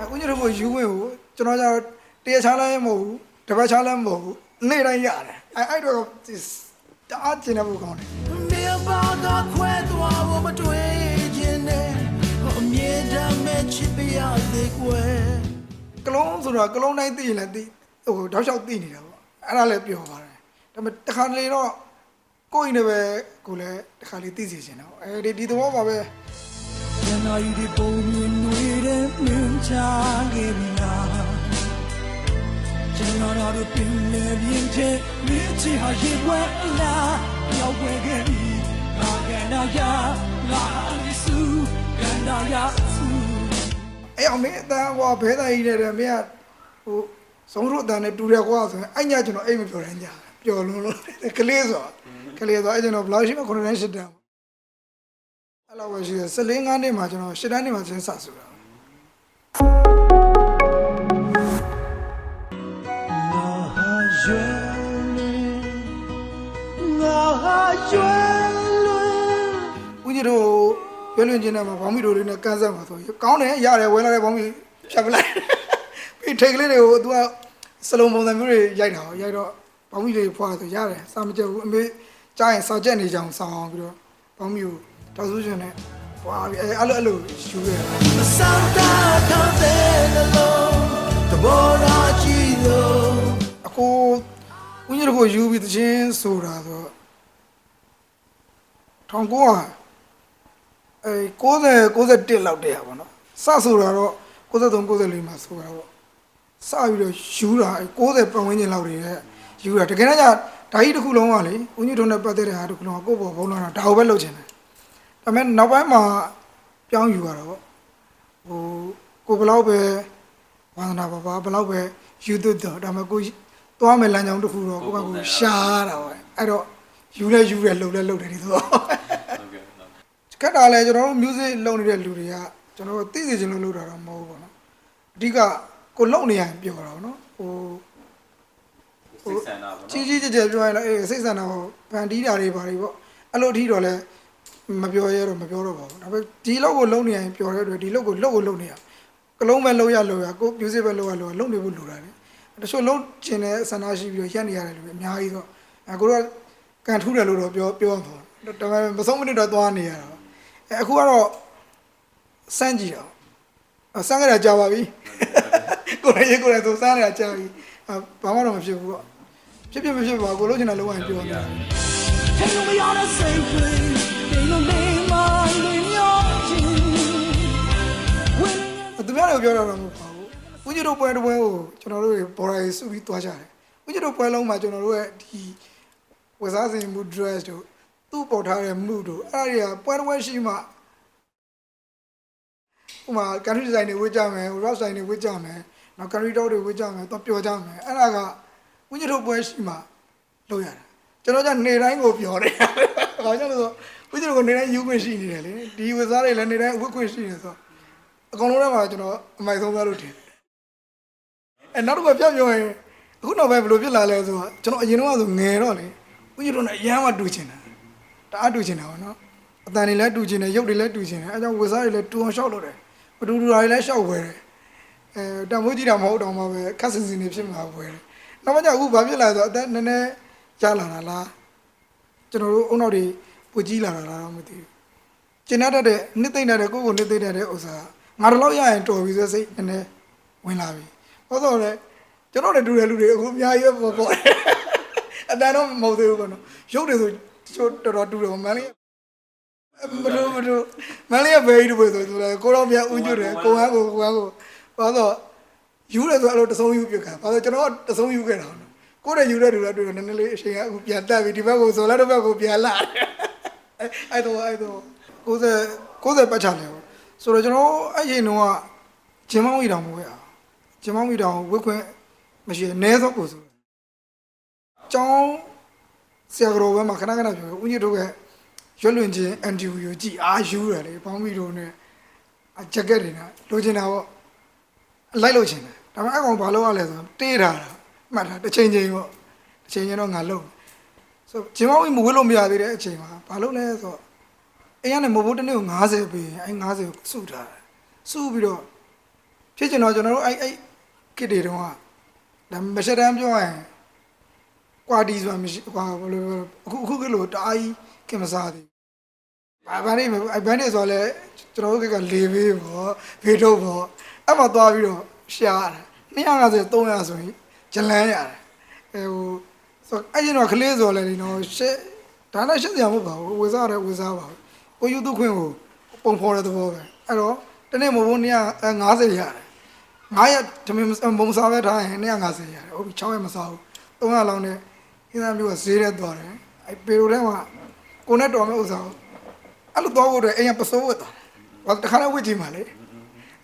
အဲဦးညတို့ကိုယူဝင်ကိုကျွန်တော်ကျတော့တရားချလည်းမဟုတ်ဘူးတပတ်ချလည်းမဟုတ်ဘူးနေ့တိုင်းရတယ်အဲအဲ့တော့တအားကျင်နေဖို့ကောင်းတယ်မြေပါကခွဲသွားဖို့မတွေ့ခြင်းနဲ့အမြဲတမ်းမဲ့ချစ်ပြရသေးကွယ်ကလုံးဆိုတော့ကလုံးတိုင်းသိရင်လည်းသိဟိုတောက်လျှောက်သိနေတာပေါ့အဲ့ဒါလည်းပြောပါတယ်ဒါပေမဲ့တစ်ခါတလေတော့ကိုယ့်အိမ်နဲ့ပဲကိုယ်လည်းတစ်ခါလေးသိစီချင်တာပေါ့အဲဒီဒီသဘောပါပဲရနာယူဒီပုံမြင်နေတဲ့ မြင်ချခဲ့ပြီလားကျွန်တော်တို့ပြင်နေပြင်းချင်မြင်ချဟာရေဝဲလားရောက်ွယ်ခဲ့ပြီငါကန္နာယာငါအစ်စုကန္နာယာစုအဲ့အောင်မင်းအတန်းကွာဘဲသားကြီးနဲ့တည်းမင်းကဟိုဆုံးလို့အတန်းနဲ့တူတယ်ကွာဆိုရင်အဲ့ညကျွန်တော်အိမ်မပြောတယ်ညပျော်လွန်းလို့ကလေးဆိုတော့ကလေးဆိုအဲ့ကျွန်တော်ဘယ်လောက်ရှိမှ9တန်း10တန်းအဲ့လောက်ပဲရှိတယ်14 5နှစ်မှာကျွန်တော်10တန်းနှစ်မှာသင်စဆိုတာ ဦးကြီးတို့ရွေးလွင်ချင်းထဲမှာဘောင်းမီတို့လေးနဲ့ကန်းဆက်မှာဆိုကောင်းတယ်ရတယ်ဝယ်လာတဲ့ဘောင်းမီဖြတ်ပလိုက်ပြီးထိတ်ကလေးတွေကို तू ကစလုံးပုံစံမျိုးတွေရိုက်တာရိုက်တော့ဘောင်းမီလေးဖွာဆိုရတယ်စာမကြက်ဘူးအမေကြားရင်စာကြက်နေကြအောင်ဆောင်းအောင်ပြီးတော့ဘောင်းမီကိုတောက်ဆူးရှင်နဲ့ ဖွာပြီးအဲအဲ့လိုအဲ့လိုယူခဲ့တာမဆောင်တာတော့တဲ့လုံးတဘောရာကြည့်လို့အခုဦးကြီးတို့ကိုယူပြီးတချင်းဆိုတာဆို1900အဲ90 91လောက်တည်းရပါတော့စဆိုတာတော့93 94မှာဆိုတာပေါ့စပြီးတော့ယူတာအဲ90ပတ်ဝန်းကျင်လောက်တွေရဲ့ယူတာတကယ်တော့ဓာကြီးတစ်ခုလုံးကလေဦးကြီးတို့နဲ့ပတ်သက်တဲ့ဟာတစ်ခုလုံးကကိုယ့်ဘောဘုံလာတာဒါကိုပဲလုပ်ချင်တယ် ဒါပေမဲ့နောက်ပိုင်းမှာပြောင်းယူရတာပေါ့ဟိုကိုဘယ်လောက်ပဲဝါသနာပါပါဘယ်တော့ပဲယူသွတ်တော့ဒါပေမဲ့ကိုသွားမယ်လမ်းကြောင်းတစ်ခုတော့ကိုကကိုရှားတာပဲအဲ့တော့ယူလဲယူလဲလှုပ်လဲလှုပ်တယ်ဒီတော့ဟုတ်ကဲ့ဟုတ်ခက်တာလဲကျွန်တော်တို့ music လုပ်နေတဲ့လူတွေကကျွန်တော်တို့သိစေချင်လို့လုပ်တာတော့မဟုတ်ဘူးပေါ့နော်အဓိကကိုလုပ်နေရရင်ပြောတာပေါ့နော်ဟိုစိတ်ဆန္ဒပေါ့နော်ကြီးကြီးကျယ်ကျယ်ပြောရင်လည်းအေးစိတ်ဆန္ဒပေါ့ဗန်တီးတာတွေပါတွေပေါ့အဲ့လိုအထီတော့လဲ မပြောရဲတော့မပြောတော့ပါဘူးဒါပေမဲ့ဒီလောက်ကိုလုပ်နေရရင်ပြောတဲ့အတွက်ဒီလောက်ကိုလုပ်ကိုလုပ်နေရကလုံးပဲလုပ်ရလို့ရကို music ပဲလုပ်ရလို့ရလုပ်နေဖို့လိုတာလေတချို့လုံးကျင်တဲ့ဆန္ဒရှိပြီးတော့ရက်နေရတယ်လို့အများကြီးတော့အဲကိုတော့ကန်ထူးတယ်လို့တော့ပြောပြောမှာပေါ့ဒါပေမဲ့မဆုံးမနစ်တော့သွားနေရတာပေါ့အဲအခုကတော့စမ်းကြည့်တော့အစမ်းကြတာကြာပါပြီကိုယ်ရေးကိုယ်ရေးသူစမ်းနေတာကြာပြီအဘာမှတော့မဖြစ်ဘူးပေါ့ဖြစ်ဖြစ်မဖြစ်ပါကိုလို့ချင်တာလုံးဝပြောနေတာ Take me on a safe place They don't make my name When သူများတွေပြောတာတော့မဟုတ်ပါဘူးဦးကြီးတို့ပွဲတစ်ပွဲကိုကျွန်တော်တို့ဘော်ရာကြီးစုပြီးသွားကြတယ်ဦးကြီးတို့ပွဲလုံးမှာကျွန်တော်တို့ရဲ့ဒီဝစားစင်မှု dress တို့သူ့ပေါ်ထားတဲ့မှုတို့အဲ့ဒါတွေကပွဲတစ်ပွဲရှိမှဥမာ country design တွေဝတ်ကြမယ် rock design တွေဝတ်ကြမယ်နောက် country dog တွေဝတ်ကြမယ်တော့ပျော်ကြမယ်အဲ့ဒါကဦးကြီးတို့ပွဲရှိမှလုပ်ရတာကျွန်တော်ကနေတိုင်းကိုပျော်တယ် ဘာကြောင့်လဲဆိုဦးကြီးတို့ကနေတိုင်းယူခွင့်ရှိနေတယ်လေဒီဝစားတွေလည်းနေတိုင်းဝတ်ခွင့်ရှိနေဆိုတော့အကောင်လုံးထဲမှာကျွန်တော်အမိုက်ဆုံးသွားလို့ထင်တယ်အဲနောက်တစ်ခါပြောပြောရင်အခုနောက်ပိုင်းဘယ်လိုဖြစ်လာလဲဆိုတော့ကျွန်တော်အရင်တော့ဆိုငယ်တော့လေဦးကြီးတို့နဲ့အရန်မှတူချင်တာတအားတူချင်တာပေါ့နော်အတန်တွေလည်းတူချင်တယ်ရုပ်တွေလည်းတူချင်တယ်အဲကြောင့်ဝစားတွေလည်းတူအောင်ရှောက်လို့တယ်မတူတူတာတွေလည်းရှောက်ဝယ်တယ်အဲတမိုးကြီးတာမဟုတ်တော့မှပဲခက်စင်စင်နေဖြစ်မှာဝယ်တယ်နောက်မှကျအခုဘာဖြစ်လာလဲဆိုတော့အသက်နည်းနည်းရလာတာလား ကျွန်တော်တို့အုံနောက်တွေပူကြီးလာတာလားတော့မသိဘူးကျင်တတ်တဲ့နှစ်သိမ့်တတ်တဲ့ကိုယ့်ကိုနှစ်သိမ့်တတ်တဲ့ဥစ္စာငါတို့လောက်ရရင်တော်ပြီဆိုစိတ်နည်းနည်းဝင်လာပြီဟုတ်တော့လေကျွန်တော်လည်းတူတဲ့လူတွေအခုအများကြီးပဲပေါ်ပေါ်အတန်တော့မဟုတ်သေးဘူးကောနော်ရုပ်တွေဆိုချိုးတော်တော်တူတယ်မန်လေးမလို့မလို့မန်လေးကဘယ်ကြီးတူပဲဆိုဆိုလဲကိုတော့မြန်ဦးညွတ်တယ်ကိုဟန်းကိုကိုဟန်းကိုဘာလို့ယူတယ်ဆိုအဲ့လိုတဆုံးယူပြခံဘာလို့ကျွန်တော်တဆုံးယူခဲ့တာ နော်ကိုတဲ့ယူတဲ့လူလည်းတွေ့တော့နည်းနည်းလေးအချိန်ကအခုပြန်တက်ပြီဒီဘက်ကိုဆိုလည်းတော့ဘက်ကိုပြန်လာတယ်အဲ့တော့အဲ့တော့90 90ပတ်ချလဲပေါ့ဆိုတော့ကျွန်တော်အဲ့ချိန်တုန်းကဂျင်းမောင်းဝီတောင်မဝဲအောင်ဂျင်းမောင်းဝီတောင်ဝက်ခွင့်မရှိအနည်းဆုံးကိုဆိုကျောင်းဆရာကတော်ဘက်မှာခဏခဏပြောဦးကြီးတို့ကရွက်လွင်ချင်း NGO ကိုကြည်အားယူတယ်လေပေါင်းပြီးတော့ ਨੇ အဂျက်ကက်တွေနဲ့လိုချင်တာပေါ့လိုက်လို့ချင်တယ်ဒါပေမဲ့အကောင်ဘာလုပ်ရလဲဆိုတော့တေးထားတာ မှတ်တာတစ်ချိန်ချိန်ပေါ့တစ်ချိန်ချိန်တော့ငါလုပ်ဆိုဂျင်းမောင်းဝီမဝဲလို့မရသေးတဲ့အချိန်မှာဘာလုပ်လဲဆိုတော့အိမ်ကနေမဘိုးတစ်နေ့ကို90ပေးရင်အဲ90ကိုစုထားတယ်စုပြီးတော့ဖြစ်ချင်တော့ကျွန်တော်တို့အဲ့အဲ့ကစ်တွေတုန်းကဒါမရှက်တမ်းပြောရရင်ကွာတီဆိုတာမရှိကွာဘယ်လိုအခုအခုကလို့တအားကြီးခင်မစားသေးဘာဘာနေအဲ့ဘန်နေဆိုတော့လေကျွန်တော်တို့ကလေဘေးပေါ့ဖေးထုတ်ပေါ့အဲ့မှာသွားပြီးတော့ရှာရတယ်250 300ဆိုရင် ဂျလန်းရတယ်အဲဟိုဆိုအဲ့ကျတော့ကလေးဆိုလဲဒီနော်ရှက်ဒါနဲ့ရှက်စရာမဟုတ်ပါဘူးဝေစားတယ်ဝေစားပါဘူးကိုယူသူခွင့်ကိုပုံဖော်တဲ့သဘောပဲအဲ့တော့တနေ့မဟုတ်ဘူး250ရတယ်9ရက်ဓမင်းမုံစားပဲထားရင်250ရတယ်ဟုတ်ပြီ6ရက်မစားဘူး300လောက်နဲ့အင်းသားမျိုးကဈေးရဲသွားတယ်အဲပေရိုထဲမှာကိုနဲ့တော်မဲ့ဥစ္စာကိုအဲ့လိုသွားဖို့အတွက်အိမ်ကပစိုးဝတ်သွားတယ်ဘာတခါလဲဝတ်ကြည့်ပါလေ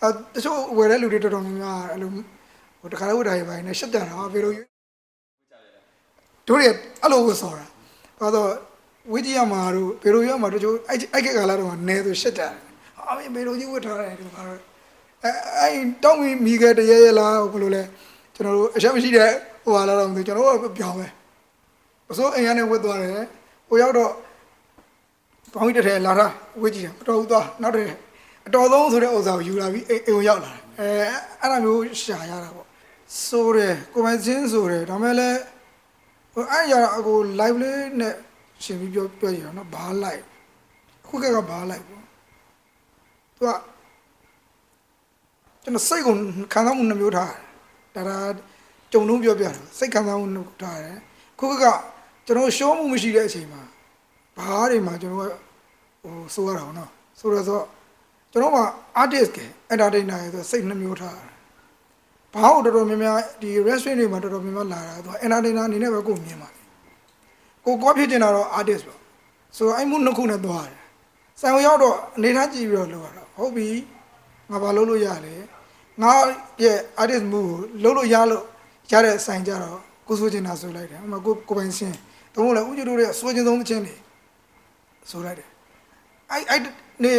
အဲတချို့ဝယ်တဲ့လူတွေတော်တော်များများအဲ့လို ဟိုတခါလဲဝတ်တာရပါနေရှက်တန်တာပေရိုတို့ရအဲ့လိုဝတ်စော်တာဘာတော့ဝတ်ကြည့်ရမှာတို့ပေရိုရမှာတချို့အဲ့အဲ့ကကလာတော့နဲဆိုရှက်တန်အာမေပေရိုကြီးဝတ်ထားတယ်ဒီမှာတော့အဲအဲတောင်းပြီးမိခဲ့တရရလားဘယ်လိုလဲကျွန်တော်တို့အချက်မရှိတဲ့ဟိုဟာလာတော့မသိကျွန်တော်တို့ပြောင်းပဲပစိုးအိမ်ကနေဝတ်သွားတယ်ဟိုရောက်တော့ဘောင်းကြီးတစ်ထည်လာတာဝတ်ကြည့်တယ်မတော်ဘူးသွားနောက်တစ်ထည်အတော်ဆုံးဆိုတဲ့ဥစ္စာကိုယူလာပြီးအိမ်အိမ်ကိုရောက်လာတယ်အဲအဲ့ဒါမျိုးရှာရတာပေါ့ စိုးတယ်ကိုပိုင်စင်းစိုးတယ်ဒါမဲ့လည်းဟိုအဲ့ရအကို live လေးနဲ့ရှင်ပြီးပြောပြောရအောင်နော်ဘာ live အခုကကဘာ live ပေါ့သူကကျွန်တော်စိတ်ကိုခံစားမှုနှမျိုးထားတယ်ဒါဒါကြုံလုံးပြောပြတာစိတ်ခံစားမှုနှမျိုးထားတယ်ခုကကကျွန်တော်ရှောမှုမရှိတဲ့အချိန်မှာဘားတွေမှာကျွန်တော်ကဟိုဆိုရတာပေါ့နော်ဆိုတော့ဆိုကျွန်တော်က artist က entertainer ရဆိုစိတ်နှမျိုးထားတယ် ဘာလို့တော်တော်များများဒီ restaurant တွေမှာတော်တော်များများလာတာသူက entertainer အနေနဲ့ပဲကိုမြင်ပါတယ်ကိုကောဖြစ်နေတာတော့ artist ပေါ့ဆိုတော့အဲ့မှုနှစ်ခုနဲ့သွားတယ်ဆိုင်ဝင်ရောက်တော့အနေထားကြည့်ပြီးတော့လုပ်ရတာဟုတ်ပြီငါဘာလုပ်လို့ရလဲငါရဲ့ artist move ကိုလုပ်လို့ရလို့ရတဲ့ဆိုင်ကြတော့ကိုဆိုချင်တာဆိုလိုက်တယ်အမကိုကိုပိုင်စင်းတော့မဟုတ်လေဥကျတို့ရဲ့ဆိုချင်ဆုံးချင်းနေဆိုလိုက်တယ်အဲ့အဲ့နေ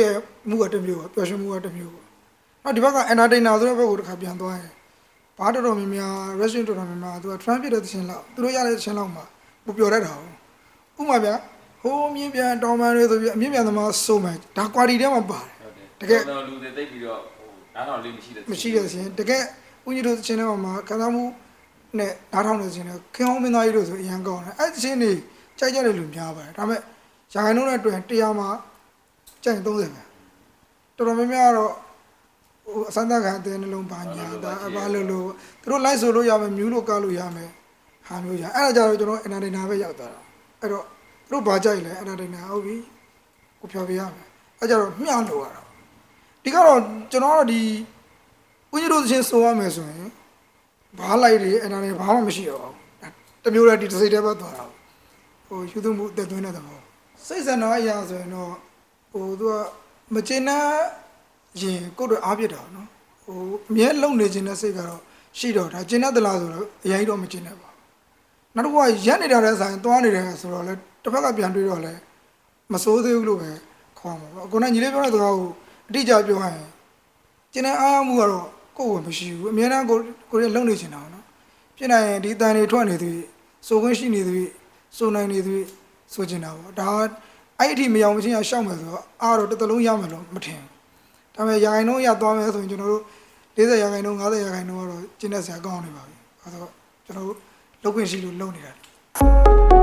မူကတစ်မျိုးပဲပျော်ရွှင်မှုကတစ်မျိုးပဲနောက်ဒီဘက်က entertainer ဆိုတဲ့ဘက်ကိုတစ်ခါပြန်သွားရင် ဘာတော်တော်များများ restaurant တော်တော်များများသူက trend ဖြစ်တဲ့သချင်းလောက်သူတို့ရတဲ့သချင်းလောက်မှာပူပျော်တတ်တာဟုတ်ဥပမာဗျာဟိုးမြင်းပြန်တောင်းပန်းလေးဆိုပြီးအမြင့်ပြန်သမားဆိုမယ်ဒါ quality ထဲမှာပါတယ်တကယ်တော့လူတွေသိပ်ပြီးတော့ဟိုနားထောင်လေးမရှိတဲ့မရှိတဲ့ရှင်တကယ်ဦးကြီးတို့ချင်းတွေမှာခံစားမှုနဲ့နားထောင်နေခြင်းနဲ့ခင်အောင်မင်းသားကြီးတို့ဆိုအရန်ကောင်းတယ်အဲ့ဒီချင်းတွေကြိုက်ကြတဲ့လူများပါတယ်ဒါပေမဲ့ရာခိုင်နှုန်းနဲ့တွင်တရားမှာကြိုက်30ပဲတော်တော်များများကတော့ ဟိုအစမ်းသခံအတဲ့နှလုံးပါညာဒါအပါလို့လို့သူတို့လိုက်ဆိုလို့ရမယ်မြူးလို့ကားလို့ရမယ်ဟာမျိုးရအဲ့ဒါကြတော့ကျွန်တော်အင်တာဒိနာပဲရောက်သွားတာအဲ့တော့သူတို့ဘာကြိုက်လဲအင်တာဒိနာဟုတ်ပြီကိုဖြောပြရမယ်အဲ့ကြတော့မျှလို့ရတာဒီကတော့ကျွန်တော်ကတော့ဒီဦးကြီးတို့ချင်းဆိုရမယ်ဆိုရင်ဘားလိုက်တွေအဲ့ဒါတွေဘာမှမရှိတော့ဘူးတမျိုးတည်းဒီတစ်စိတ်တည်းပဲသွားတာဟိုယူသွမှုအသက်သွင်းတဲ့သဘောစိတ်ဆန္ဒအရာဆိုရင်တော့ဟိုသူကမကျေနပ် ရင်ကိုယ့်တို့အားပြစ်တာနော်ဟိုအမြဲလုံနေခြင်းတဲ့စိတ်ကတော့ရှိတော့ဒါကျေနပ်သလားဆိုတော့အရင်တော့မကျေနပ်ပါဘူးနောက်တစ်ခုကရက်နေတာတဲ့ဆိုင်သွားနေတယ်ဆိုတော့လေတစ်ဖက်ကပြန်တွေးတော့လေမစိုးသေးဘူးလို့ပဲခေါ်မှာပေါ့ကိုကညီလေးပြောတဲ့စကားကိုအတိအကျပြောရရင်ကျန်တဲ့အားရမှုကတော့ကိုယ့်ဝင်မရှိဘူးအများအားကိုကိုရလုံနေချင်တာပေါ့နော်ဖြစ်နိုင်ရင်ဒီတန်တွေထွက်နေသည်စိုးခွင့်ရှိနေသည်စိုးနိုင်နေသည်စိုးချင်တာပေါ့ဒါအဲ့အထိမရောက်မချင်းရရှောက်မယ်ဆိုတော့အားတော့တစ်သလုံးရမယ်လို့မထင်ဘူး ဒါပေမဲ့ရာခိုင်နှုန်းရသွားမယ်ဆိုရင်ကျွန်တော်တို့40ရာခိုင်နှုန်း50ရာခိုင်နှုန်းကတော့ကျင်းတဲ့ဆရာကောင်းနေပါပြီအဲဒါဆိုကျွန်တော်တို့လုပ်ခွင့်ရှိလို့လုပ်နေတာ